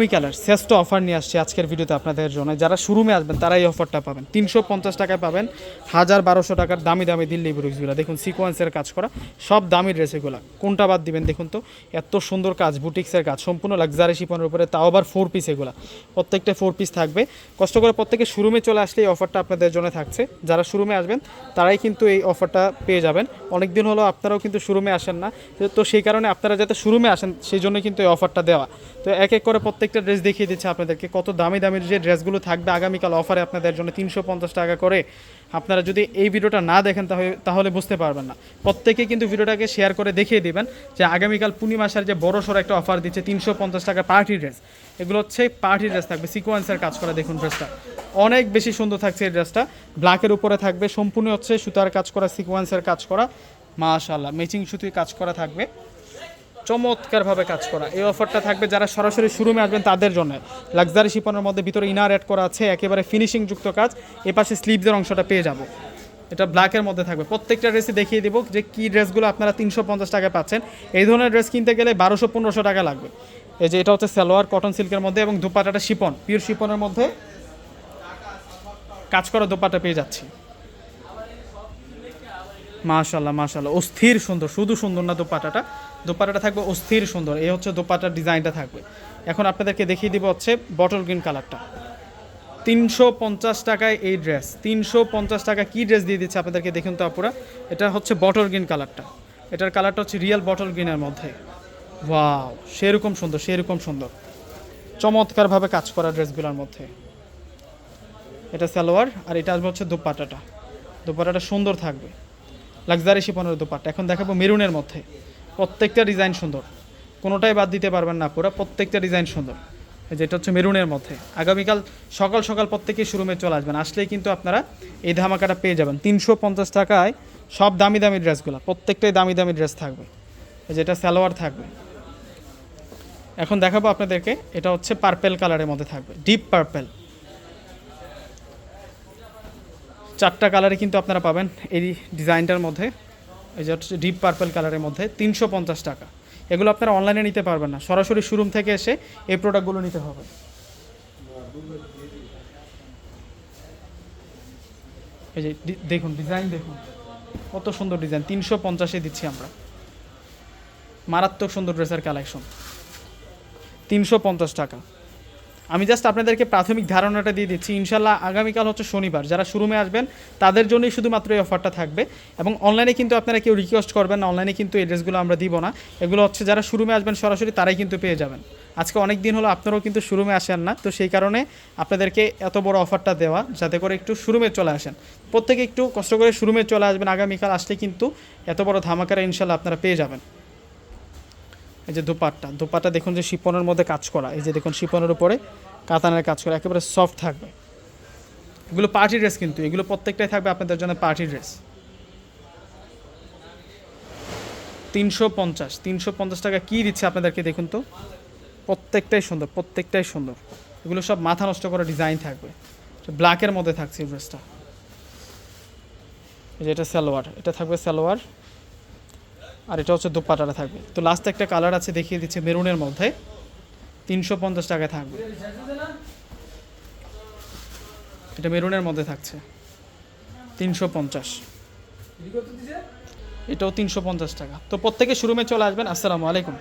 আমি কালার শ্রেষ্ঠ অফার নিয়ে আসছি আজকের ভিডিওতে আপনাদের জন্য। যারা শোরুমে আসবেন, তারা এই অফারটা পাবেন। তিনশো পঞ্চাশ টাকায় পাবেন হাজার বারোশো টাকার দামি দামি দিল্লি ব্রুক্সগুলো দেখুন সিকোয়েন্সের কাজ করা, সব দামি ড্রেস এগুলো। কোনটা বাদ দিবেন দেখুন তো? এত সুন্দর কাজ, বুটিক্সের কাজ, সম্পূর্ণ লাক্সারি শিপনের উপরে, তাও আবার ফোর পিস এগুলো। প্রত্যেকটা ফোর পিস থাকবে। কষ্ট করে প্রত্যেকে শোরুমে চলে আসলে এই অফারটা আপনাদের জন্য থাকছে। যারা শোরুমে আসবেন, তারাই কিন্তু এই অফারটা পেয়ে যাবেন। অনেক দিন হলো আপনারাও কিন্তু শোরুমে আসেন না। তো সেই কারণে আপনারা যাতে শোরুমে আসেন, সেই জন্য কিন্তু এই অফারটা দেওয়া। তো এক এক করে প্রত্যেকটা ড্রেস দেখিয়ে দিচ্ছে আপনাদেরকে। কত দামি দামি যে ড্রেসগুলো থাকবে আগামীকাল অফারে আপনাদের জন্য তিনশো পঞ্চাশ টাকা করে। আপনারা যদি এই ভিডিওটা না দেখেন তাহলে বুঝতে পারবেন না। প্রত্যেকে কিন্তু ভিডিওটাকে শেয়ার করে দেখিয়ে দিবেন যে আগামীকাল পূর্ণিমাসের যে বড় সড়ো একটা অফার দিচ্ছে তিনশো পঞ্চাশ টাকা পার্টি ড্রেস এগুলো হচ্ছে পার্টি ড্রেস থাকবে সিকোয়েন্সের কাজ করা দেখুন ড্রেসটা অনেক বেশি সুন্দর থাকছে এই ড্রেসটা ব্ল্যাকের উপরে থাকবে, সম্পূর্ণ হচ্ছে সুতার কাজ করা সিকোয়েন্সের কাজ করা। মাশাল্লাহ ম্যাচিং সুতির কাজ করা থাকবে। চমৎকারভাবে কাজ করা। এই অফারটা থাকবে যারা সরাসরি শোরুমে আসবেন তাদের জন্য। লাক্সারি শিপনের মধ্যে ভিতরে ইনার অ্যাড করা আছে, একেবারে ফিনিশিং যুক্ত কাজ। এ পাশে অংশটা পেয়ে যাব। এটা ব্ল্যাকের মধ্যে থাকবে। প্রত্যেকটা ড্রেসই দেখিয়ে দিব যে কী ড্রেসগুলো আপনারা তিনশো পঞ্চাশ টাকায় পাচ্ছেন। এই ধরনের ড্রেস কিনতে গেলে বারোশো, পনেরোশো টাকা লাগবে। এই যে এটা হচ্ছে সালোয়ার কটন সিল্কের মধ্যে এবং দুপাটাটা শিপন পিওর শিপনের মধ্যে কাজ করা দোপাটা পেয়ে যাচ্ছি। মাশাল্লাহ মাশাল্লাহ অস্থির সুন্দর, শুধু সুন্দর না দোপাটাটা। দোপাটাটা থাকবে অস্থির সুন্দর, এই হচ্ছে দোপাটার ডিজাইনটা থাকবে। এখন আপনাদেরকে দেখিয়ে দিব হচ্ছে বটল গ্রিন কালারটা তিনশো পঞ্চাশ টাকায় এই ড্রেস তিনশো পঞ্চাশ টাকা কী ড্রেস দিয়ে দিচ্ছে আপনাদেরকে দেখুন তো আপুরা, এটা হচ্ছে বটল গ্রিন কালারটা এটার কালারটা হচ্ছে রিয়েল বটল গ্রিনের মধ্যে। ওয়াও সেরকম সুন্দর সেরকম সুন্দর। চমৎকারভাবে কাজ করা ড্রেসগুলোর মধ্যে। এটা সালোয়ার আর এটা আসবে হচ্ছে দোপাটাটা দোপাটাটা সুন্দর থাকবে। লাক্সারি শিপনের দোপাট্টা। এখন দেখাবো মেরুনের মধ্যে। প্রত্যেকটা ডিজাইন সুন্দর। কোনোটাই বাদ দিতে পারবেন না পুরো, প্রত্যেকটা ডিজাইন সুন্দর। যেটা হচ্ছে মেরুনের মধ্যে। আগামীকাল সকাল সকাল প্রত্যেকেই শোরুমে চলে আসবেন। আসলেই কিন্তু আপনারা এই ধামাকাটা পেয়ে যাবেন। তিনশো পঞ্চাশ টাকায় সব দামি দামি ড্রেসগুলো, প্রত্যেকটাই দামি দামি ড্রেস থাকবে। যেটা সালোয়ার থাকবে। এখন দেখাবো আপনাদেরকে, এটা হচ্ছে পার্পেল কালারের মধ্যে থাকবে। ডিপ পার্পেল চারটা কালারে কিন্তু আপনারা পাবেন এই ডিজাইনটার মধ্যে। এই যে হচ্ছে ডিপ পার্পল কালারের মধ্যে তিনশো পঞ্চাশ টাকা। এগুলো আপনারা অনলাইনে নিতে পারবেন না। সরাসরি শোরুম থেকে এসে এই প্রোডাক্টগুলো নিতে হবে। এই যে দেখুন ডিজাইন দেখুন। কত সুন্দর ডিজাইন তিনশো পঞ্চাশে দিচ্ছি আমরা। মারাত্মক সুন্দর ড্রেসের কালেকশন তিনশো পঞ্চাশ টাকা। আমি জাস্ট আপনাদেরকে প্রাথমিক ধারণাটা দিয়ে দিচ্ছি। ইনশাল্লাহ আগামীকাল হচ্ছে শনিবার। যারা শোরুমে আসবেন, তাদের জন্যই শুধুমাত্র এই অফারটা থাকবে। এবং অনলাইনে কিন্তু আপনারা কেউ রিকোয়েস্ট করবেন না। অনলাইনে কিন্তু এই ড্রেসগুলো আমরা দিব না। এগুলো হচ্ছে যারা শোরুমে আসবেন সরাসরি, তারাই কিন্তু পেয়ে যাবেন। আজকে অনেক দিন হলো আপনারাও কিন্তু শোরুমে আসেন না। তো সেই কারণে আপনাদেরকে এত বড় অফারটা দেওয়া, যাতে করে একটু শোরুমে চলে আসেন। প্রত্যেকে একটু কষ্ট করে শোরুমে চলে আসবেন আগামীকাল। আসলে কিন্তু এত বড় ধামাকারা ইনশাল্লাহ আপনারা পেয়ে যাবেন। এই যে দোপাট্টা দোপাট্টা দেখুন যে শিপনের মধ্যে কাজ করা, এই যে দেখুন শিপনের উপরে কাতানের কাজ করা, একেবারে সফট থাকবে। এগুলো পার্টি ড্রেস কিন্তু, এগুলো প্রত্যেকটাই থাকবে আপনাদের জন্য পার্টি ড্রেস। তিনশো পঞ্চাশ তিনশো পঞ্চাশ টাকা কী দিচ্ছে আপনাদেরকে দেখুন তো? প্রত্যেকটাই সুন্দর প্রত্যেকটাই সুন্দর। এগুলো সব মাথা নষ্ট করা ডিজাইন থাকবে। ব্ল্যাকের মধ্যে থাকছে ড্রেসটা। এটা সালোয়ার, এটা থাকবে সালোয়ার। আর এটা হচ্ছে দোপাটাটা থাকবে। তো লাস্টে একটা কালার আছে, দেখিয়ে দিচ্ছে মেরুনের মধ্যে। তিনশো পঞ্চাশ টাকায় থাকবে। এটা মেরুনের মধ্যে থাকছে। তিনশো পঞ্চাশ। এটাও তিনশো পঞ্চাশ টাকা। তো প্রত্যেকে শোরুমে চলে আসবেন। আসসালামু আলাইকুম।